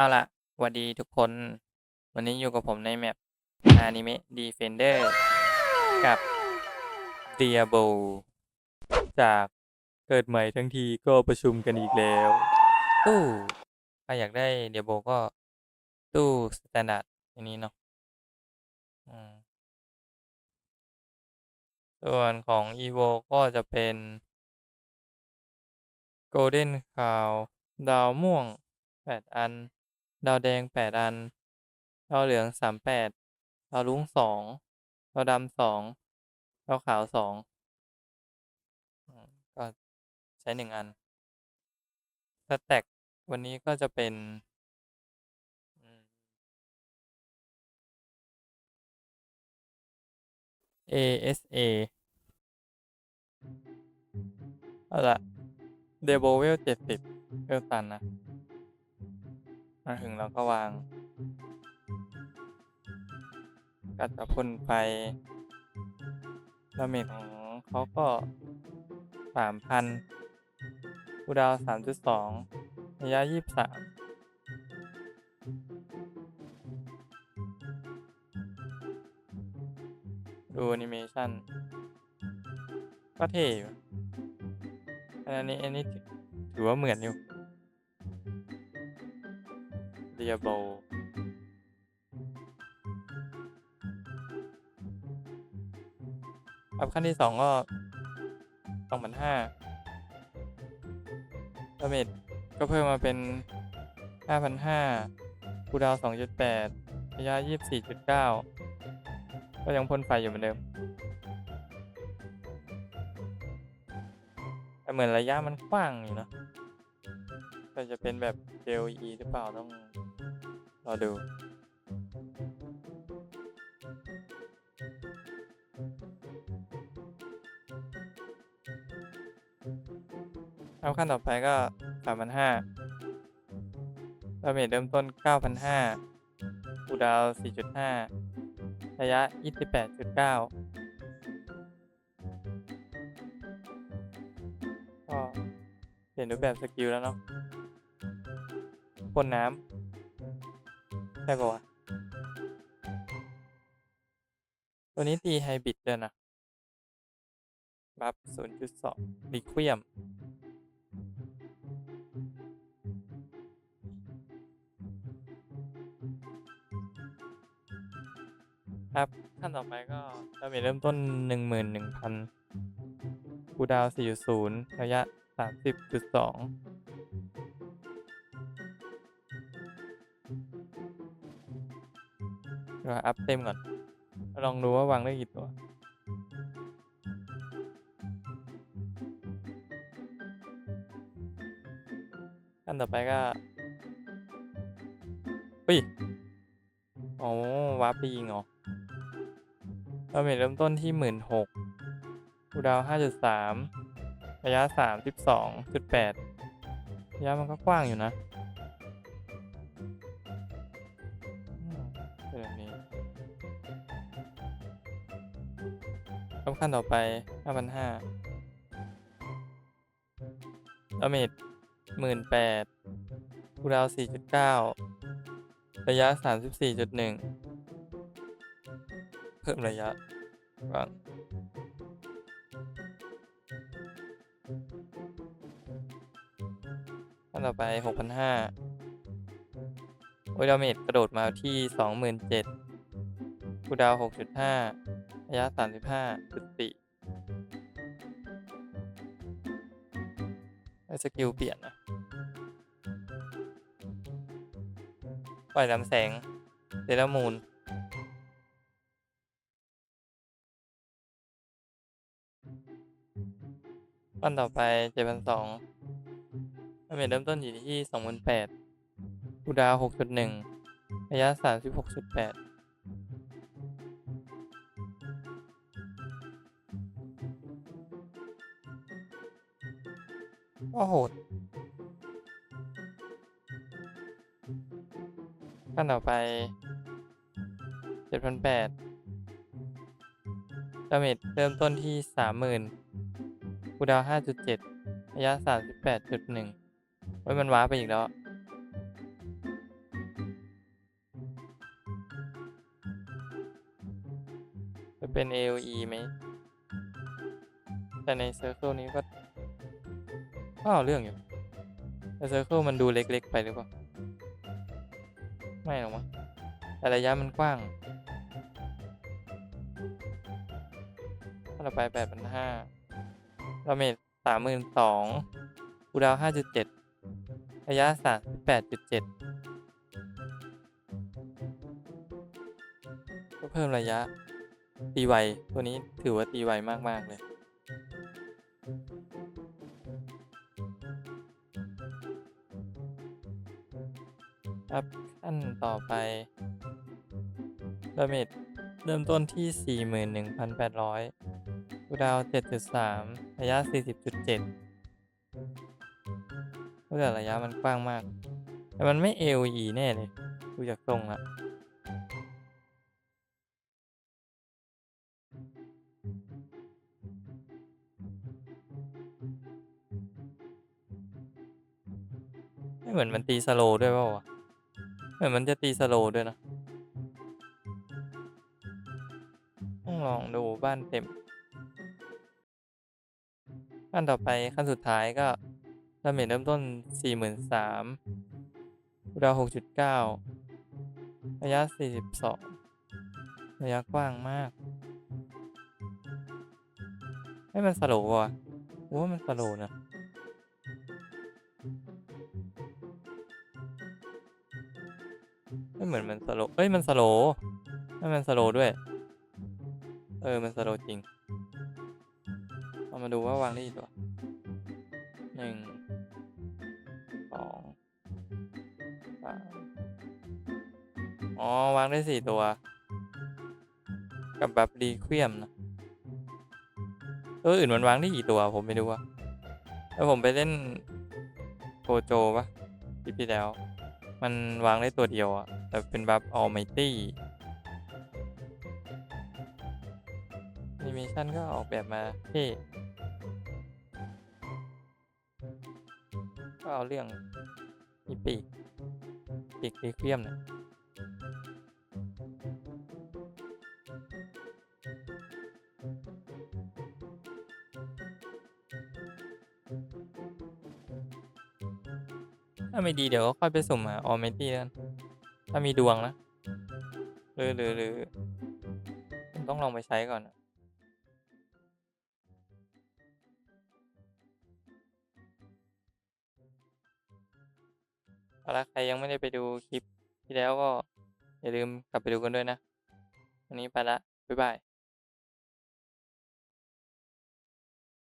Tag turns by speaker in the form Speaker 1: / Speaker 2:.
Speaker 1: เอาละหวัดดีทุกคน วันนี้อยู่กับผมในแมป Anime Defender กับ Diablo จากเกิดใหม่ทั้งทีก็ประชุมกันอีกแล้ว ตู้ใครอยากได้ Diablo ก็ ตู้สแตนดาร์ดอันนี้เนาะส่วนของ EVO ก็จะเป็น Golden Crown ดาวม่วง 8 อัน ดาวแดง8อัน ดาวเหลือง38ดาวรุ้ง2ดาวดำ2ดาวขาว2อืมก็ใช้1อัน สแต็กวันนี้ก็จะเป็นอืม ASA เอาละ Diablo เวล70เวลตันนะ มาถึงเราก็วาง กัดกับพ่นไฟดาเมจของเขาก็3,000คูดาวน์3.2ระยะ23ดูแอนิเมชันก็เท่อยู่อันนี้อันนี้ถือว่าเหมือนอยู่ Diablo อัพขั้นที่สองก็สองพันห้าดาเมจก็เพิ่มมาเป็นห้าพันห้าคูดาวสองจุดแปดระยะยี่สิบสี่จุดเก้าก็ยังพ่นไฟอยู่เหมือนเดิม แต่เหมือนระยะมันกว้างอยู่นะแต่จะเป็นแบบ JOE หรือเปล่าต้อง รอดู เอาขั้นต่อไปก็3,500ดาเมจเริ่มต้น 9,500คูดาว 4.5 ระยะ 28.9 ก็เปลี่ยนรูปแบบสกิลแล้วเนาะพ่นน้ำ ใช่ป่าวะ ตัวนี้ตีไฮบริดด้วยนะบัฟ0.2รีควียมครับขั้นต่อไปก็ดาเมจเริ่มต้น 11,000คูดาวน์4.0 ระยะ 30.2 เดี๋ยวอัพเต็มก่อน ลองดูว่าวางได้กี่ตัว ขั้นต่อไปก็อุ้ยอ๋อวาร์ปไปยิงเหรอเมจเริ่มต้นที่หมื่นหกคูดาวห้าจุดสามระยะสามสิบสองจุดแปดระยะมันก็กว้างอยู่นะ รับขั้นต่อไปห้าพันห้าดาเมจหมื่นแปดคูดาวสี่จุดเก้าระยะสามสิบสี่จุดหนึ่งเพิ่มระยะก่อนขั้นต่อไปหกพันห้าโอ้ยดาเมจกระโดดมาที่สองหมื่นเจ็ด คูดาวหกจุดห้าระยะสามสิบห้าจุดสี่สกิลเปลี่ยนนะปล่อยลำแสงเซรามูนขั้นต่อไปเจ็ดพันสองดาเมจเริ่มต้นอยู่ที่สองพันแปดคูดาวหกจุดหนึ่งระยะสามสิบหกจุดแปด ก็โหดขั้นต่อไปเจ็ดพันดาเมจเริ่มต้นที่30,000กูดาวห้ดเจ็ระยะ38.1ไว้มันว้าไปอีกแล้วจะเป็น AOE ไหม แต่ในเซอร์เคิลนี้ก็ ก็เอาเรื่องอยู่แต่เซอร์เคิลมันดูเล็กๆ ไปหรือเปล่า ไม่หรอกมั้งแต่ระยะมันกว้าง ถ้าเราไปแปดพันห้าเราเมจสามหมื่นสองกูดาวห้าจุดเจ็ดระยะสามแปดจุดเจ็ดก็เพิ่มระยะตีไวตัวนี้ถือว่าตีไวมาก ๆ เลย ครับขั้นต่อไปดาเมจเริ่มต้นที่ 41,800กูดาว 7.3 ระยะ 40.7เพื่อระยะมันกว้างมาก แต่มันไม่ AOE แน่เลยดูจากทรงละไม่เหมือนมันตีสโลว์ด้วยเปล่าวะ เหมือนมันจะตีสโลด้วยนะ ต้องลองดูบ้านเต็มบ้านต่อไปขั้นสุดท้ายก็ดาเมจเริ่มต้น 43กูดา6.9 ระยะ 42 ระยะกว้างมาก ให้มันสโลว์วะกูว่ามันสโลว์นะ เหมือนมันสโลเอ้ยมันสโลว์ให้มันสโลด้วย เออมันสโลจริง เอามาดูว่าวางได้กี่ตัวหนึ่งสองสามอ๋อ วางได้สี่ตัว กับแบบรีเควียมนะตัวอื่นมันวางได้กี่ตัวผมไม่รู้อะแล้วผมไปเล่นโกโจปะคลิปที่แล้ว มันวางได้ตัวเดียวอะ แต่เป็นบัฟออลไมตี้แอนิเมชันก็ออกแบบมาเท่ก็เอาเรื่องมีปีกปีกเคียมเนี่ยถ้าไม่ดีเดี๋ยวก็ค่อยไปสุ่มหาออมเมตี้กัน ถ้ามีดวงนะหรือหรือหรือต้องลองไปใช้ก่อนอะเอาละใครยังไม่ได้ไปดูคลิปที่แล้วก็ อย่าลืมกลับไปดูกันด้วยนะ วันนี้ไปละ บ๊ายบาย